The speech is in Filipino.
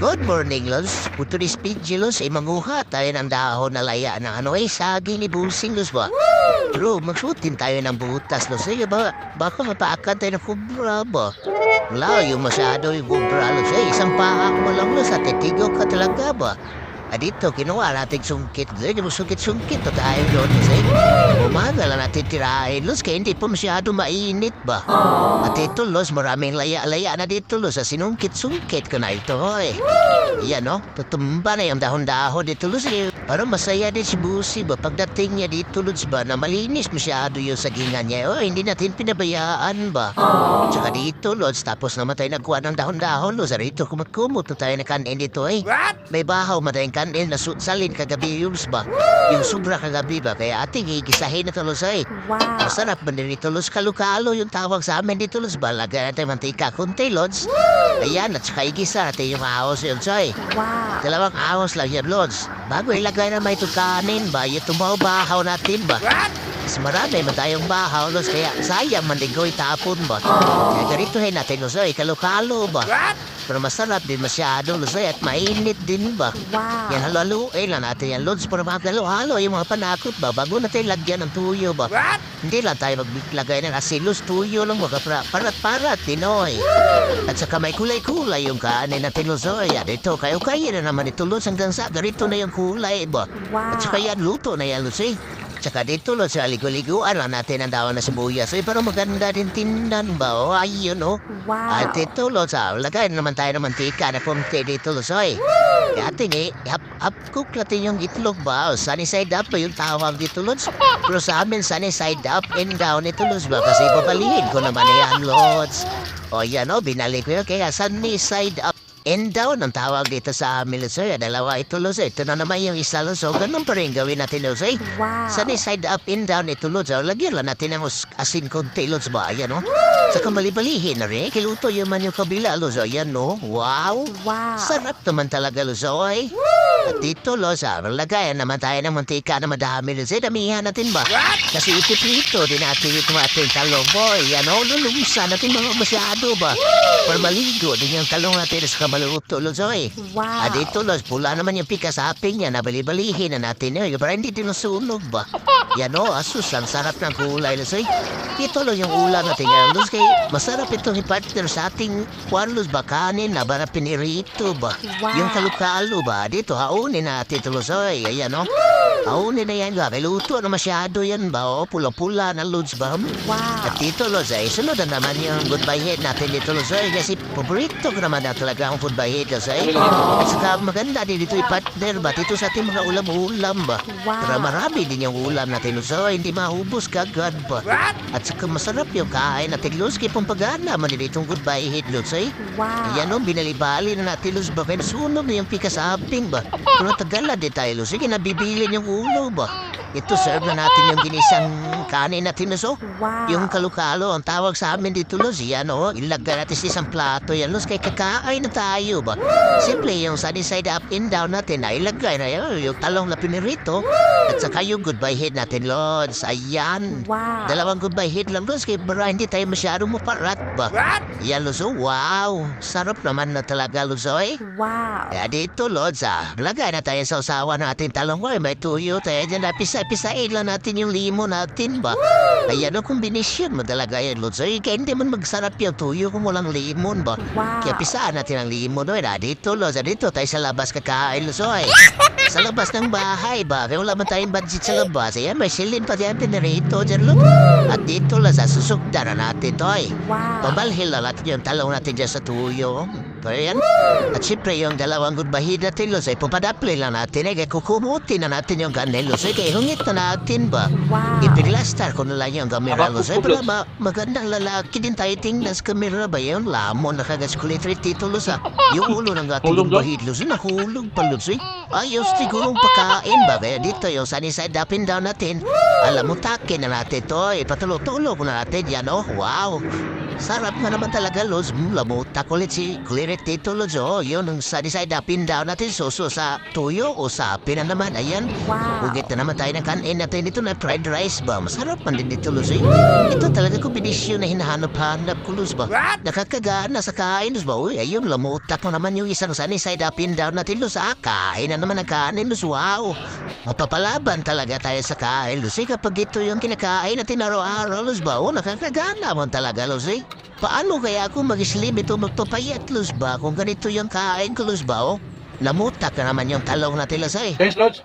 Good morning, Los. Puto ni Speedy, Los. Ay manguha tayo ng dahon na laya ng ano ay saging ni Bulsing, Los ba? Bro, magsuotin tayo ng butas, Los. Ay, ba, baka mapaakan tayo ng kubra ba? Layo masyado yung kubra, Los. Ay, isang paak mo lang, Los. At titigo ka talaga ba? Ah, dito, kinuha natin sungkit. Hindi mo sungkit-sungkit to tayo doon. Kasi umaga lang natin tirahin, Los. Kaya hindi pa masyado mainit ba? At ito, Los, maraming laya-laya na dito, Los. Sa sinungkit-sungkit ko na ito, eh. Yan, no? Tutumba na yung dahon-dahon dito, Los. Parang masaya din si Busi ba? Pagdating niya dito, Los, ba, na malinis masyado yung sagingan niya. Oh, hindi natin pinabayaan ba? Tsaka dito, Los, tapos naman tayo nagkuha ng dahon-dahon, Los. Rito, kumagkumot na tayo na kanin dito, eh. May bahaw matayong kanin na salin kagabi, Yuls ba? Yung sobra kagabi ba? Kaya ating igisahin na tulos, eh. Wow. Masarap ba din ito, Los? Kalukalo yung tawag sa amin dito, Los. ba? Lagyan natin mantika, kunti, Lods. Ayan, at saka igisa natin yung ahos yun, Soy. Wow. Dalawang ahos lang yan, Lods. Bago ilagay na may ito kanin ba, yung tumaw-bahaw natin ba? Mas marami man tayong bahaw, Lods, kaya sayang man din ko itapon ba? Kaya ganitohin natin, Lods, Soy, kalukalo ba? Pero masarap din masyado, Lods, Soy, at mainit din ba? Wow. Yan, halo-haluin lang natin yan, Lods, para halo-halo yung mga panakot ba? Bago natin lagyan ng tuyo ba? Hindi lang tayo maglagay ng asilos, tuyo lang mga para, parat-parat, Tinoy. At saka may kulay-kulay yung kanin na tinusoy. At ito, kayo kaya na naman ito, Lods, hanggang sa ganito na yung kulay ba? Wow. At saka yan, luto na yan, eh. Tsaka dito, Lods, sa ligo-liguan lang natin ang dawan na sibuyas. Eh, pero maganda din tindan ba? O, ayun, oh. Wow. At ito, Lods, ah, lagay naman tayo ng mantika na kumte dito, Lods, oy. Kaya atin eh, up, up cook natin yung itlog ba? O, sunny side up yung tawag dito, Lods. Pero sa amin, sunny side up and down ito, Lods ba? Kasi papalihin ko naman yan, Lods. O yan, o, binalik ko yun. Kaya sunny side up and down ang tawag dito sa amin, Lods. oy. Dalawa ito, Lods. Ito na naman yung isa. O, ganun pa rin gawin natin, Lods. oy. Wow. Sunny side up and down ito. O, lagyan lang natin ng asin konti, Lods ba? Ayan, o. Saka malibalihin na rin. Kiluto yung man yung kabila. O, Ayan, no? Wow. Wow. Sarap naman talaga, Luzoy. At dito, Loza, lagayan naman tayo ng mantika na madami, Loza. Damihan natin ba? Kasi ipiprito din natin yung ating talong, boy. Ano, lulungsa natin mga masyado ba? Para maligo din yung talong natin sa kamaluto, Lozoy. Wow. At dito, Loz, pula naman yung pikasaping niya na balibalihin na natin yun. Para hindi din nasunog ba? Yan o, asus, ang sarap ng kulay, Lozoy. Ito lang yung ulam natin ngayon, Loz. Kay masarap itong ipartner sa ating kwan, Loz, ba? Kanin na ba na pinirito ba? Wow. Yung kalukalo ba? Dito, haunin natin ito, Lozoy. Ayan o. Haunin na yan, gabi. Luto na masyado yan ba? O, pula-pula na, Loz, ba? Wow. At dito, Lozay, sunod na naman yung goodbye head natin dito, Lozay. Kasi paborito ko naman na talaga ang goodbye head, Lozay. At saka maganda din dito i-partner ba? Dito sa ating mga ulam-ulam ba? Wow. Para marami din yung ulam natin, Lozay. Hindi mahubos kagad ba? At saka masarap yung kain natin, Luz. Kaya pagana man din itong goodbye head, Lozay. Wow. Ayan o, binalibali na natin, Luz. Ba? Kaya nasunog na yung pika sa aping ba? Pero tagala din tayo, Luz. Sige, nabibilin yung ulo ba? Ito, serve na natin yung ginisang kanin natin, Luz. oh. Wow. Yung kalukalo, ang tawag sa amin dito, Luz, yan o. Ilagay natin sa isang plato yan, Luz, kay kakain na tayo ba? Simple yung sunny side up and down natin na ilagay na yan, yung talong na pinirito. At saka yung goodbye head natin, Luz. Ayan. Wow. Dalawang goodbye head lang, Luz, kay para hindi tayo masyadong maparat ba? Yan, Luz, oh, wow. Sarap naman na talaga, Luz, oy. Wow. Kaya dito, Lods, ah, lagay na tayo sa usawa natin talong ko. May tuyo tayo dyan na pisa-pisain lang natin yung limo natin ba? Ayan ang kombinasyon mo talaga yan. Ay, kaya hindi man magsarap yung tuyo kung walang limon ba? Wow. Kaya pisaan natin ang limon, oy. Na, dito, ah, dito tayo sa labas kakain, Lods, oy. sa labas ng bahay ba? Kaya wala man tayong budget sa labas. Ayan, may silin pa diyan pinarito dyan, Lods. At dito, Lods, ah, susugdan na natin to, oy. Wow. Pabalhil na natin yung talong natin dyan sa tuyo. Pero yan. At siyempre yung dalawang goodbye natin, Los, ay pupadapli lang natin. Eh, kukumuti na natin yung Los. Eh, kaya hungit na natin ba? Wow. Ipiglastar ko na lang yung kamera, Aba, Los. Eh, kukublot. para ma magandang lalaki din tayo tingnan sa kamera ba? Yung lamon na kagaskulitri tito, Los, ah. Yung ulo ng ating Hulog daw? goodbye Los. Nahulog pa, Los, eh. Ayos sigurong pakain ba? Kaya dito yung sunny side up and down natin. Alam mo, takin na natin to. Ipatulog-tulog na natin yan, oh. Wow. Sarap nga naman talaga, Los. Mm, lamutak ulit si Clearet Tito, Los. Oh, yun, ang sunny-side upin down natin suso sa tuyo o sa apin na naman. Ayan. Wow. Ugit na naman tayo ng kanin natin dito na fried rice ba? Masarap man din dito, Los. Eh. Ito talaga kombinasyon na hinahanap-hanap ko, Los ba? Nakakagana sa kain, Los ba? Uy, ayun, lamutak mo naman yung isang sunny-side upin down natin, Los. Ah, kain na naman ang kanin, Los. Wow. Mapapalaban talaga tayo sa kain, Los. Eh, kapag ito yung kinakain natin araw-araw, Los ba? Oh, nakakagana mo talaga, Los. Eh. Paano kaya ako mag-slim ito magpapayat, Los ba? Kung ganito yung kain ko, Los ba? Oh, lamutak na naman yung talong natin, Los. Eh. Yes, Lods.